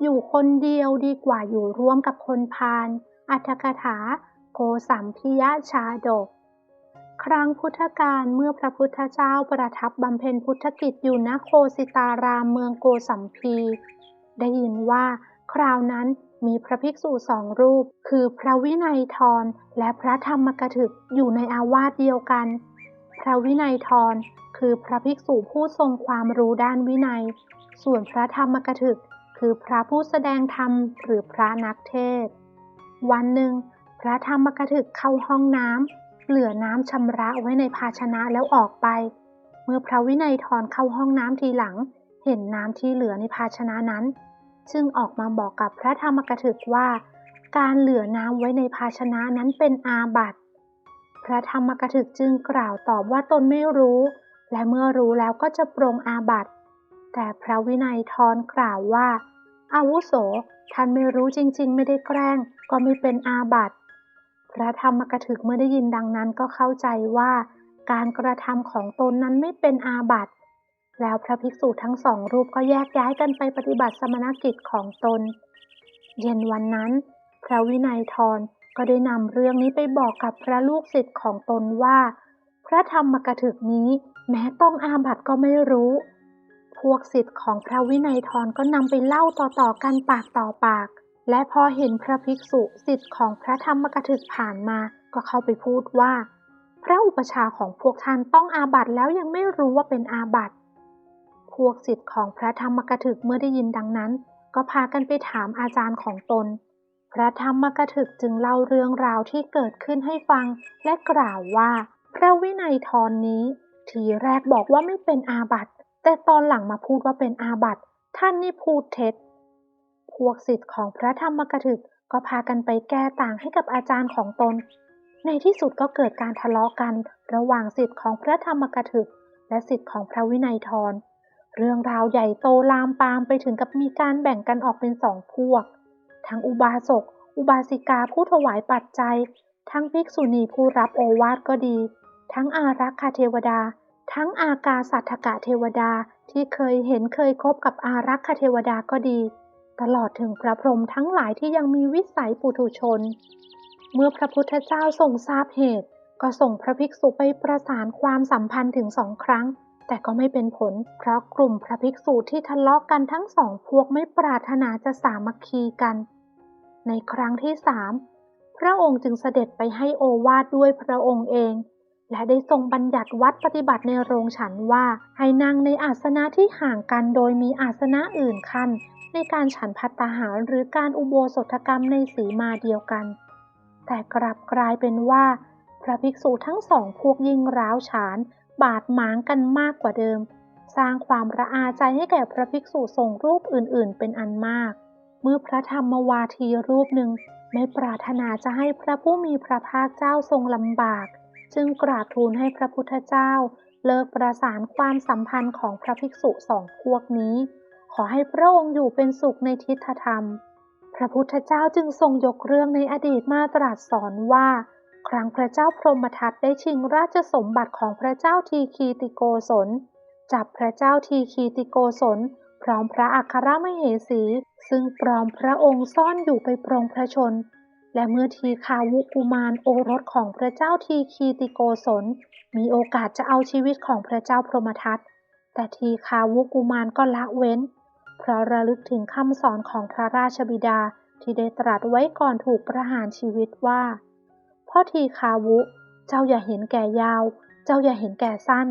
อยู่คนเดียวดีกว่าอยู่ร่วมกับคนพาล อัตถกถา โกสัมพิยชาดก ครั้งพุทธกาลเมื่อพระพุทธเจ้าประทับบำเพ็ญพุทธกิจอยู่ณโคสิตารามเมืองโกสัมพี ได้ยินว่า คราวนั้นมีพระภิกษุสองรูป คือพระวินัยทรและพระธรรมกถึกอยู่ในอาวาสเดียวกัน พระวินัยทรคือพระภิกษุผู้ทรงความรู้ด้านวินัย ส่วนพระธรรมกถึก คือพระผู้แสดงธรรมหรือพระนักเทศ วันหนึ่ง พระธรรมกถึกเข้าห้องน้ำเหลือน้ำชำระไว้ในภาชนะแล้วออกไป เมื่อพระวินัยทรเข้าห้องน้ำทีหลัง เห็นน้ำที่เหลือในภาชนะนั้น จึงออกมาบอกกับพระธรรมกถึกว่า การเหลือน้ำไว้ในภาชนะนั้นเป็นอาบัติพระธรรมกถึกจึงกล่าวตอบว่าตนไม่รู้ และเมื่อรู้แล้วก็จะปรงอาบัติ แต่พระวินัยทรกล่าวว่า อาวุโสท่านไม่รู้จริงๆ ไม่ได้แกล้ง ก็ไม่เป็นอาบัติ พระธรรมกถึกเมื่อได้ยินดังนั้นก็เข้าใจว่า การกระทำของตนนั้นไม่เป็นอาบัติแล้วพระภิกษุทั้งสองรูปก็แยกย้ายกันไปปฏิบัติสมณกิจของตน เย็นวันนั้น พระวินัยทรก็ได้นำเรื่องนี้ไปบอกกับพระลูกศิษย์ของตนว่า พระธรรมกถึกนี้แม้ต้องอาบัติก็ไม่รู้ พวกศิษย์ของพระวินัยทรก็นำไปเล่าต่อๆกันปากต่อปาก และพอเห็นพระภิกษุศิษย์ของพระธรรมกถึกผ่านมา ก็เข้าไปพูดว่า พระอุปชาของพวกท่านต้องอาบัตแล้วยังไม่รู้ว่าเป็นอาบัตพวกศิษย์ของพระธรรมกถึกเมื่อได้ยินดังนั้น ก็พากันไปถามอาจารย์ของตน พระธรรมกถึกจึงเล่าเรื่องราวที่เกิดขึ้นให้ฟัง และกล่าวว่า พระวินัยทรนี้ ทีแรกบอกว่าไม่เป็นอาบัติ แต่ตอนหลังมาพูดว่าเป็นอาบัติท่านนี่พูดเท็จ พวกศิษย์ของพระธรรมกถึกก็พากันไปแก้ต่างให้กับอาจารย์ของตน ในที่สุดก็เกิดการทะเลาะกันระหว่างศิษย์ของพระธรรมกถึก และศิษย์ของพระวินัยทร เรื่องราวใหญ่โตลามปามไปถึงกับมีการแบ่งกันออกเป็นสองพวก ทั้งอุบาสก อุบาสิกาผู้ถวายปัจจัย ทั้งภิกษุณีผู้รับโอวาทก็ดี ทั้งอารักขาเทวดา ทั้งอากาสัทธกะเทวดาที่เคยเห็นเคยคบกับอารักขเทวดาก็ดี ตลอดถึงพระพรหมทั้งหลายที่ยังมีวิสัยปุถุชน เมื่อพระพุทธเจ้าทรงทราบเหตุ ก็ส่งพระภิกษุไปประสานความสัมพันธ์ถึงสองครั้ง แต่ก็ไม่เป็นผล เพราะกลุ่มพระภิกษุที่ทะเลาะกันทั้งสองพวกไม่ปรารถนาจะสามัคคีกัน ในครั้งที่สามพระองค์จึงเสด็จไปให้โอวาทด้วยพระองค์เอง และได้ทรงบัญญัติวัดปฏิบัติในโรงฉันว่า ให้นั่งในอาสนะที่ห่างกันโดยมีอาสนะอื่นขั้นในการฉันพัตตาหารหรือการอุโบสถกรรมในสีมาเดียวกัน แต่กลับกลายเป็นว่า พระภิกษุทั้งสองพวกยิ่งร้าวฉาน บาดหมางกันมากกว่าเดิม สร้างความระอาใจให้แก่พระภิกษุทรงรูปอื่นๆ เป็นอันมาก เมื่อพระธรรมวาทีรูปหนึ่งไม่ปรารถนาจะให้พระผู้มีพระภาคเจ้าทรงลำบาก จึงกราบทูลให้พระพุทธเจ้า เลิกประสานความสัมพันธ์ของพระภิกษุสองพวกนี้ ขอให้พระองค์อยู่เป็นสุขในทิฏฐธรรม พระพุทธเจ้าจึงทรงยกเรื่องในอดีตมาตรัสสอนว่า ครั้งพระเจ้าพรหมทัตได้ชิงราชสมบัติของพระเจ้าทีคีติโกศลจับพระเจ้าทีคีติโกศลพร้อมพระอัครมเหสี ซึ่งปลอมพระองค์ซ่อนอยู่ไปปรงพระชน และเมื่อทีคาวุกุมารโอรสของพระเจ้าทีคีติโกศลมีโอกาสจะเอาชีวิตของพระเจ้าพรหมทัตแต่ทีคาวุกุมารก็ละเว้น เพราะระลึกถึงคำสอนของพระราชบิดาที่ได้ตรัสไว้ก่อนถูกประหารชีวิตว่าพ่อทีคาวุ เจ้าอย่าเห็นแก่ยาว เจ้าอย่าเห็นแก่สั้น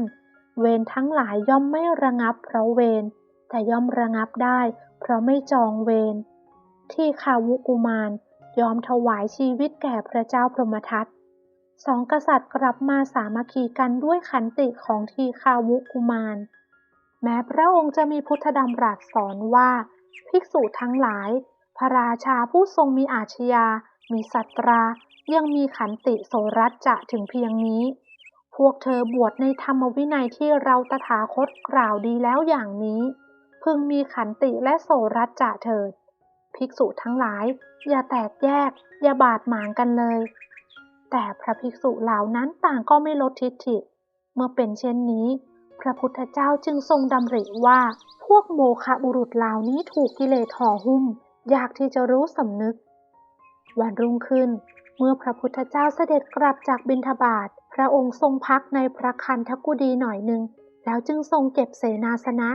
เวรทั้งหลายย่อมไม่ระงับเพราะเวรแต่ย่อมระงับได้ เพราะไม่จองเวรที่คาวุกุมาร ยอมถวายชีวิตแก่พระเจ้าพรหมทัตสองกษัตริย์กลับมาสามัคคีกันด้วยขันติของทีคาวุกุมาร แม้พระองค์จะมีพุทธดำรัสสอนว่า ภิกษุทั้งหลายพพระราชาผู้ทรงมีอาชญา มีสัตรา ยังมีขันติโสรัจจะถึงเพียงนี้ พวกเธอบวชในธรรมวินัยที่เราตถาคตกล่าวดีแล้วอย่างนี้ พึงมีขันติและโสรัจจะเถิด ภิกษุทั้งหลาย อย่าแตกแยก อย่าบาดหมางกันเลย แต่พระภิกษุเหล่านั้นต่างก็ไม่ลดทิฐิ เมื่อเป็นเช่นนี้ พระพุทธเจ้าจึงทรงดำริว่า พวกโมฆะบุรุษเหล่านี้ถูกกิเลสห่อหุ้มอยากที่จะรู้สำนึก วันรุ่งขึ้น เมื่อพระพุทธเจ้าเสด็จกลับจากบิณฑบาต พระองค์ทรงพักในพระคันธกุฎีหน่อยหนึ่ง แล้วจึงทรงเก็บเสนาสนะ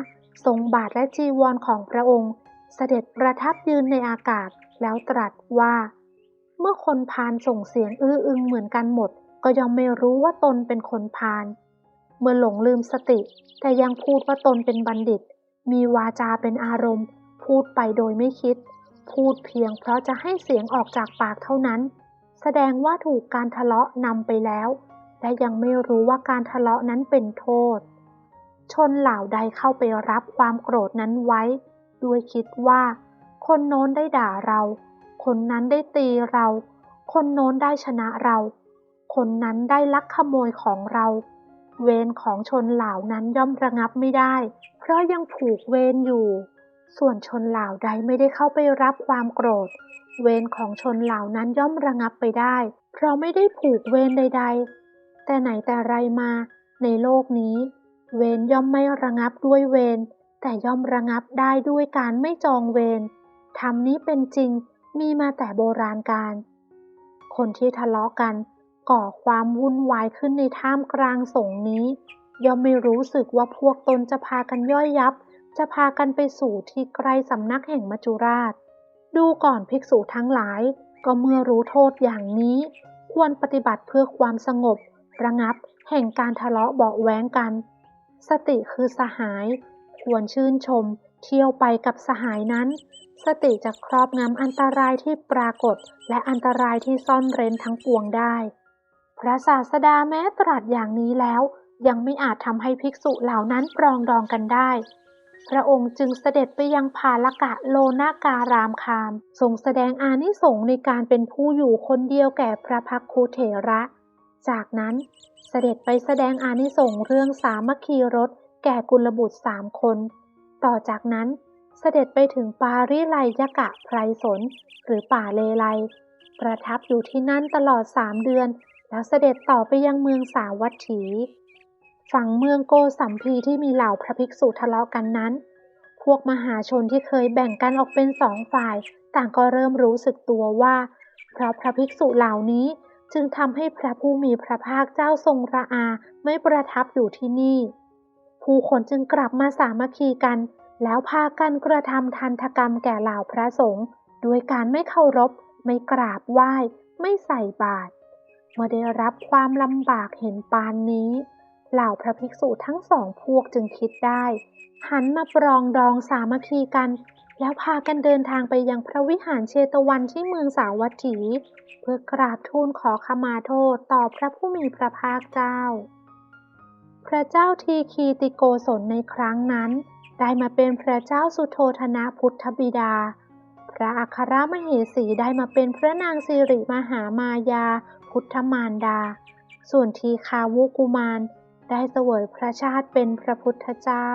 ทรงบาทและจีวรของพระองค์ เสด็จประทับยืนในอากาศแล้วตรัสว่า เมื่อคนพาลส่งเสียงอื้ออึงเหมือนกันหมด ก็ย่อมไม่รู้ว่าตนเป็นคนพาลเมื่อหลงลืมสติ แต่ยังพูดว่าตนเป็นบัณฑิต มีวาจาเป็นอารมณ์ พูดไปโดยไม่คิด พูดเพียงเพราะจะให้เสียงออกจากปากเท่านั้น แสดงว่าถูกการทะเลาะนำไปแล้ว และยังไม่รู้ว่าการทะเลาะนั้นเป็นโทษ ชนเหล่าใดเข้าไปรับความโกรธนั้นไว้ ด้วยคิดว่า คนโน้นได้ด่าเรา คนนั้นได้ตีเรา คนโน้นได้ชนะเรา คนนั้นได้ลักขโมยของเรา เวรของชนเหล่านั้นย่อมระงับไม่ได้ เพราะยังผูกเวรอยู่ ส่วนชนเหล่าใดไม่ได้เข้าไปรับความโกรธ เวรของชนเหล่านั้นย่อมระงับไปได้ เพราะไม่ได้ผูกเวรใด ๆ แต่ไหนแต่ไรมา ในโลกนี้ เวรย่อมไม่ระงับด้วยเวร แต่ย่อมระงับได้ด้วยการไม่จองเวรธรรมนี้เป็นจริงมีมาแต่โบราณกาลคนที่ทะเลาะกันก่อความวุ่นวายขึ้นในท่ามกลางสงนี้ ย่อมไม่รู้สึกว่าพวกตนจะพากันย่อยยับ จะพากันไปสู่ที่ไกลสำนักแห่งมัจจุราช ดูก่อนภิกษุทั้งหลาย ก็เมื่อรู้โทษอย่างนี้ ควรปฏิบัติเพื่อความสงบ ระงับแห่งการทะเลาะเบาะแว้งกัน สติคือสหาย ควรชื่นชม เที่ยวไปกับสหายนั้น สติจะครอบงำอันตรายที่ปรากฏ และอันตรายที่ซ่อนเร้นทั้งปวงได้ พระศาสดาแม้ตรัสอย่างนี้แล้ว ยังไม่อาจทำให้ภิกษุเหล่านั้นปรองดองกันได้ พระองค์จึงเสด็จไปยังพาลกะโลนาการามคาม ทรงแสดงอานิสงส์ในการเป็นผู้อยู่คนเดียวแก่พระพักคูเถระ จากนั้นเสด็จไปแสดงอานิสงส์เรื่องสามัคคีรส แก่กุลบุตรสามคน ต่อจากนั้นเสด็จไปถึงปาริไลยกะไพรสน หรือป่าเลไล ประทับอยู่ที่นั่นตลอดสามเดือน แล้วเสด็จต่อไปยังเมืองสาวัตถี ฝั่งเมืองโกสัมพีที่มีเหล่าพระภิกษุทะเลาะกันนั้น พวกมหาชนที่เคยแบ่งกันออกเป็นสองฝ่าย ต่างก็เริ่มรู้สึกตัวว่าเพราะพระภิกษุเหล่านี้จึงทำให้พระผู้มีพระภาคเจ้าทรงระอาไม่ประทับอยู่ที่นี่ ผู้คนจึงกลับมาสามัคคีกัน แล้วพากันกระทำทันทกรรมแก่เหล่าพระสงฆ์ด้วยการไม่เคารพ ไม่กราบไหว้ ไม่ใส่บาตรเมื่อได้รับความลำบากเห็นปานนี้ เหล่าพระภิกษุทั้งสองพวกจึงคิดได้ หันมาปรองดองสามัคคีกัน แล้วพากันเดินทางไปยังพระวิหารเชตวันที่เมืองสาวัตถี เพื่อกราบทูลขอขมาโทษต่อพระผู้มีพระภาคเจ้า พระเจ้าทีคีติโกศลในครั้งนั้น ได้มาเป็นพระเจ้าสุโธธนะพุทธบิดา พระอัครมเหสีได้มาเป็นพระนางสิริมหามายาพุทธมารดา ส่วนทีคาวุกุมารได้เสวยพระชาติเป็นพระพุทธเจ้า